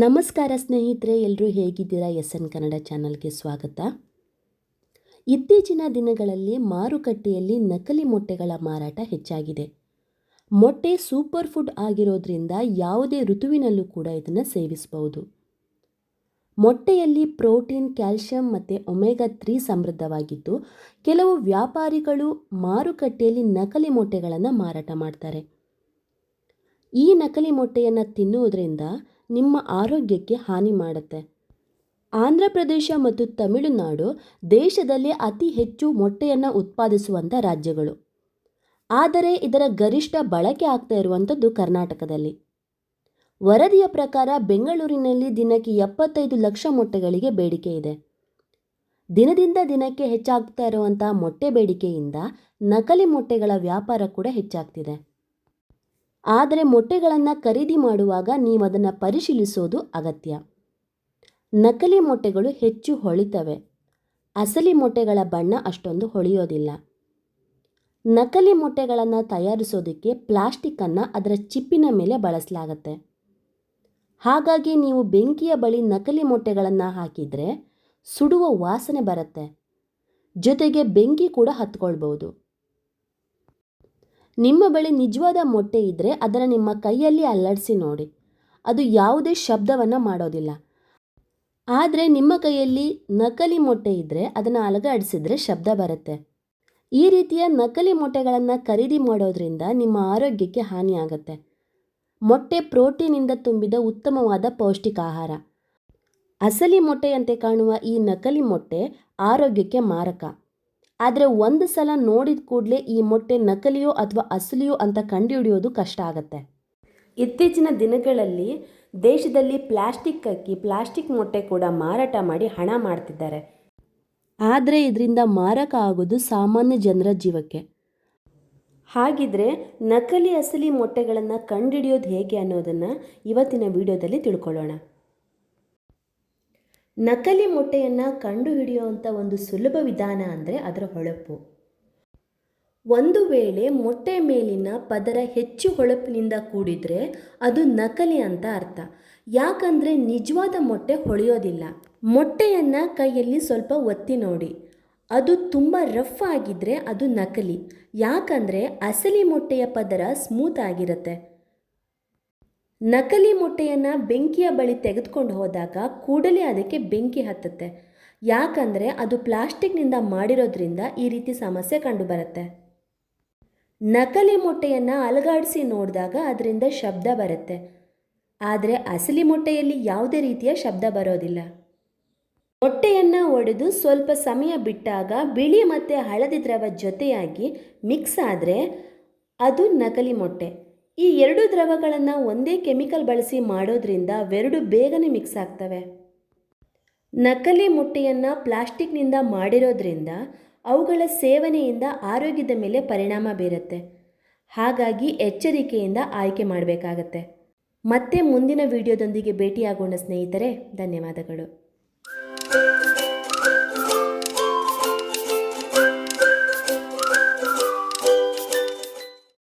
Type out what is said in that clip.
ನಮಸ್ಕಾರ ಸ್ನೇಹಿತರೆ ಎಲ್ಲರೂ ಹೇಗಿದ್ದೀರಾ? ಎಸ್ ಎನ್ ಕನ್ನಡ ಚಾನಲ್ಗೆ ಸ್ವಾಗತ. ಇತ್ತೀಚಿನ ದಿನಗಳಲ್ಲಿ ಮಾರುಕಟ್ಟೆಯಲ್ಲಿ ನಕಲಿ ಮೊಟ್ಟೆಗಳ ಮಾರಾಟ ಹೆಚ್ಚಾಗಿದೆ. ಮೊಟ್ಟೆ ಸೂಪರ್ ಫುಡ್ ಆಗಿರೋದ್ರಿಂದ ಯಾವುದೇ ಋತುವಿನಲ್ಲೂ ಕೂಡ ಇದನ್ನು ಸೇವಿಸಬಹುದು. ಮೊಟ್ಟೆಯಲ್ಲಿ ಪ್ರೋಟೀನ್, ಕ್ಯಾಲ್ಶಿಯಂ ಮತ್ತು ಒಮೆಗಾ ತ್ರೀ ಸಮೃದ್ಧವಾಗಿದ್ದು, ಕೆಲವು ವ್ಯಾಪಾರಿಗಳು ಮಾರುಕಟ್ಟೆಯಲ್ಲಿ ನಕಲಿ ಮೊಟ್ಟೆಗಳನ್ನು ಮಾರಾಟ ಮಾಡ್ತಾರೆ. ಈ ನಕಲಿ ಮೊಟ್ಟೆಯನ್ನು ತಿನ್ನುವುದರಿಂದ ನಿಮ್ಮ ಆರೋಗ್ಯಕ್ಕೆ ಹಾನಿ ಮಾಡುತ್ತೆ. ಆಂಧ್ರ ಪ್ರದೇಶ ಮತ್ತು ತಮಿಳುನಾಡು ದೇಶದಲ್ಲಿ ಅತಿ ಹೆಚ್ಚು ಮೊಟ್ಟೆಯನ್ನು ಉತ್ಪಾದಿಸುವಂಥ ರಾಜ್ಯಗಳು. ಆದರೆ ಇದರ ಗರಿಷ್ಠ ಬಳಕೆ ಆಗ್ತಾ ಇರುವಂಥದ್ದು ಕರ್ನಾಟಕದಲ್ಲಿ. ವರದಿಯ ಪ್ರಕಾರ ಬೆಂಗಳೂರಿನಲ್ಲಿ ದಿನಕ್ಕೆ ಎಪ್ಪತ್ತೈದು ಲಕ್ಷ ಮೊಟ್ಟೆಗಳಿಗೆ ಬೇಡಿಕೆ ಇದೆ. ದಿನದಿಂದ ದಿನಕ್ಕೆ ಹೆಚ್ಚಾಗ್ತಾ ಇರುವಂಥ ಮೊಟ್ಟೆ ಬೇಡಿಕೆಯಿಂದ ನಕಲಿ ಮೊಟ್ಟೆಗಳ ವ್ಯಾಪಾರ ಕೂಡ ಹೆಚ್ಚಾಗ್ತಿದೆ. ಆದರೆ ಮೊಟ್ಟೆಗಳನ್ನು ಖರೀದಿ ಮಾಡುವಾಗ ನೀವು ಅದನ್ನು ಪರಿಶೀಲಿಸೋದು ಅಗತ್ಯ. ನಕಲಿ ಮೊಟ್ಟೆಗಳು ಹೆಚ್ಚು ಹೊಳಿತವೆ. ಅಸಲಿ ಮೊಟ್ಟೆಗಳ ಬಣ್ಣ ಅಷ್ಟೊಂದು ಹೊಳೆಯೋದಿಲ್ಲ. ನಕಲಿ ಮೊಟ್ಟೆಗಳನ್ನು ತಯಾರಿಸೋದಕ್ಕೆ ಪ್ಲಾಸ್ಟಿಕ್ಕನ್ನು ಅದರ ಚಿಪ್ಪಿನ ಮೇಲೆ ಬಳಸಲಾಗತ್ತೆ. ಹಾಗಾಗಿ ನೀವು ಬೆಂಕಿಯ ಬಳಿ ನಕಲಿ ಮೊಟ್ಟೆಗಳನ್ನು ಹಾಕಿದರೆ ಸುಡುವ ವಾಸನೆ ಬರುತ್ತೆ. ಜೊತೆಗೆ ಬೆಂಕಿ ಕೂಡ ಹತ್ಕೊಳ್ಬೋದು ನಿಮ್ಮ ಬಳಿ ನಿಜವಾದ ಮೊಟ್ಟೆ ಇದ್ದರೆ ಅದನ್ನು ನಿಮ್ಮ ಕೈಯಲ್ಲಿ ಅಲ್ಲಾಡಿಸಿ ನೋಡಿ. ಅದು ಯಾವುದೇ ಶಬ್ದವನ್ನು ಮಾಡೋದಿಲ್ಲ. ಆದರೆ ನಿಮ್ಮ ಕೈಯಲ್ಲಿ ನಕಲಿ ಮೊಟ್ಟೆ ಇದ್ದರೆ ಅದನ್ನು ಅಲಗಾಡಿಸಿದರೆ ಶಬ್ದ ಬರುತ್ತೆ. ಈ ರೀತಿಯ ನಕಲಿ ಮೊಟ್ಟೆಗಳನ್ನು ಖರೀದಿ ಮಾಡೋದ್ರಿಂದ ನಿಮ್ಮ ಆರೋಗ್ಯಕ್ಕೆ ಹಾನಿಯಾಗತ್ತೆ ಮೊಟ್ಟೆ ಪ್ರೋಟೀನಿಂದ ತುಂಬಿದ ಉತ್ತಮವಾದ ಪೌಷ್ಟಿಕ ಆಹಾರ ಅಸಲಿ ಮೊಟ್ಟೆಯಂತೆ ಕಾಣುವ ಈ ನಕಲಿ ಮೊಟ್ಟೆ ಆರೋಗ್ಯಕ್ಕೆ ಮಾರಕ. ಆದರೆ ಒಂದು ಸಲ ನೋಡಿದ ಕೂಡಲೇ ಈ ಮೊಟ್ಟೆ ನಕಲಿಯೋ ಅಥವಾ ಅಸಲಿಯೋ ಅಂತ ಕಂಡುಹಿಡಿಯೋದು ಕಷ್ಟ ಆಗುತ್ತೆ. ಇತ್ತೀಚಿನ ದಿನಗಳಲ್ಲಿ ದೇಶದಲ್ಲಿ ಪ್ಲಾಸ್ಟಿಕ್ ಅಕ್ಕಿ, ಪ್ಲಾಸ್ಟಿಕ್ ಮೊಟ್ಟೆ ಕೂಡ ಮಾರಾಟ ಮಾಡಿ ಹಣ ಮಾಡ್ತಿದ್ದಾರೆ. ಆದರೆ ಇದರಿಂದ ಮಾರಕ ಆಗೋದು ಸಾಮಾನ್ಯ ಜನರ ಜೀವಕ್ಕೆ. ಹಾಗಿದ್ರೆ ನಕಲಿ, ಅಸಲಿ ಮೊಟ್ಟೆಗಳನ್ನು ಕಂಡುಹಿಡಿಯೋದು ಹೇಗೆ ಅನ್ನೋದನ್ನು ಇವತ್ತಿನ ವಿಡಿಯೋದಲ್ಲಿ ತಿಳ್ಕೊಳ್ಳೋಣ. ನಕಲಿ ಮೊಟ್ಟೆಯನ್ನು ಕಂಡುಹಿಡಿಯುವಂಥ ಒಂದು ಸುಲಭ ವಿಧಾನ ಅಂದರೆ ಅದರ ಹೊಳಪು. ಒಂದು ವೇಳೆ ಮೊಟ್ಟೆ ಮೇಲಿನ ಪದರ ಹೆಚ್ಚು ಹೊಳಪಿನಿಂದ ಕೂಡಿದರೆ ಅದು ನಕಲಿ ಅಂತ ಅರ್ಥ. ಯಾಕಂದರೆ ನಿಜವಾದ ಮೊಟ್ಟೆ ಹೊಳೆಯೋದಿಲ್ಲ. ಮೊಟ್ಟೆಯನ್ನು ಕೈಯಲ್ಲಿ ಸ್ವಲ್ಪ ಒತ್ತಿ ನೋಡಿ. ಅದು ತುಂಬ ರಫ್ ಆಗಿದ್ದರೆ ಅದು ನಕಲಿ. ಯಾಕಂದರೆ ಅಸಲಿ ಮೊಟ್ಟೆಯ ಪದರ ಸ್ಮೂತ್ ಆಗಿರುತ್ತೆ. ನಕಲಿ ಮೊಟ್ಟೆಯನ್ನು ಬೆಂಕಿಯ ಬಳಿ ತೆಗೆದುಕೊಂಡು ಹೋದಾಗ ಕೂಡಲೇ ಅದಕ್ಕೆ ಬೆಂಕಿ ಹತ್ತುತ್ತೆ. ಯಾಕಂದರೆ ಅದು ಪ್ಲಾಸ್ಟಿಕ್ನಿಂದ ಮಾಡಿರೋದ್ರಿಂದ ಈ ರೀತಿ ಸಮಸ್ಯೆ ಕಂಡುಬರುತ್ತೆ. ನಕಲಿ ಮೊಟ್ಟೆಯನ್ನು ಅಲಗಾಡಿಸಿ ನೋಡಿದಾಗ ಅದರಿಂದ ಶಬ್ದ ಬರುತ್ತೆ. ಆದರೆ ಅಸಲಿ ಮೊಟ್ಟೆಯಲ್ಲಿ ಯಾವುದೇ ರೀತಿಯ ಶಬ್ದ ಬರೋದಿಲ್ಲ. ಮೊಟ್ಟೆಯನ್ನು ಒಡೆದು ಸ್ವಲ್ಪ ಸಮಯ ಬಿಟ್ಟಾಗ ಬಿಳಿ ಮತ್ತು ಹಳದಿ ದ್ರವ ಜೊತೆಯಾಗಿ ಮಿಕ್ಸ್ ಆದರೆ ಅದು ನಕಲಿ ಮೊಟ್ಟೆ. ಈ ಎರಡು ದ್ರವಗಳನ್ನು ಒಂದೇ ಕೆಮಿಕಲ್ ಬಳಸಿ ಮಾಡೋದ್ರಿಂದ ಅವೆರಡು ಬೇಗನೆ ಮಿಕ್ಸ್ ಆಗ್ತವೆ. ನಕಲಿ ಮೊಟ್ಟೆಯನ್ನು ಪ್ಲಾಸ್ಟಿಕ್ನಿಂದ ಮಾಡಿರೋದ್ರಿಂದ ಅವುಗಳ ಸೇವನೆಯಿಂದ ಆರೋಗ್ಯದ ಮೇಲೆ ಪರಿಣಾಮ ಬೀರುತ್ತೆ. ಹಾಗಾಗಿ ಎಚ್ಚರಿಕೆಯಿಂದ ಆಯ್ಕೆ ಮಾಡಬೇಕಾಗತ್ತೆ. ಮತ್ತೆ ಮುಂದಿನ ವಿಡಿಯೋದೊಂದಿಗೆ ಭೇಟಿಯಾಗೋಣ ಸ್ನೇಹಿತರೆ, ಧನ್ಯವಾದಗಳು.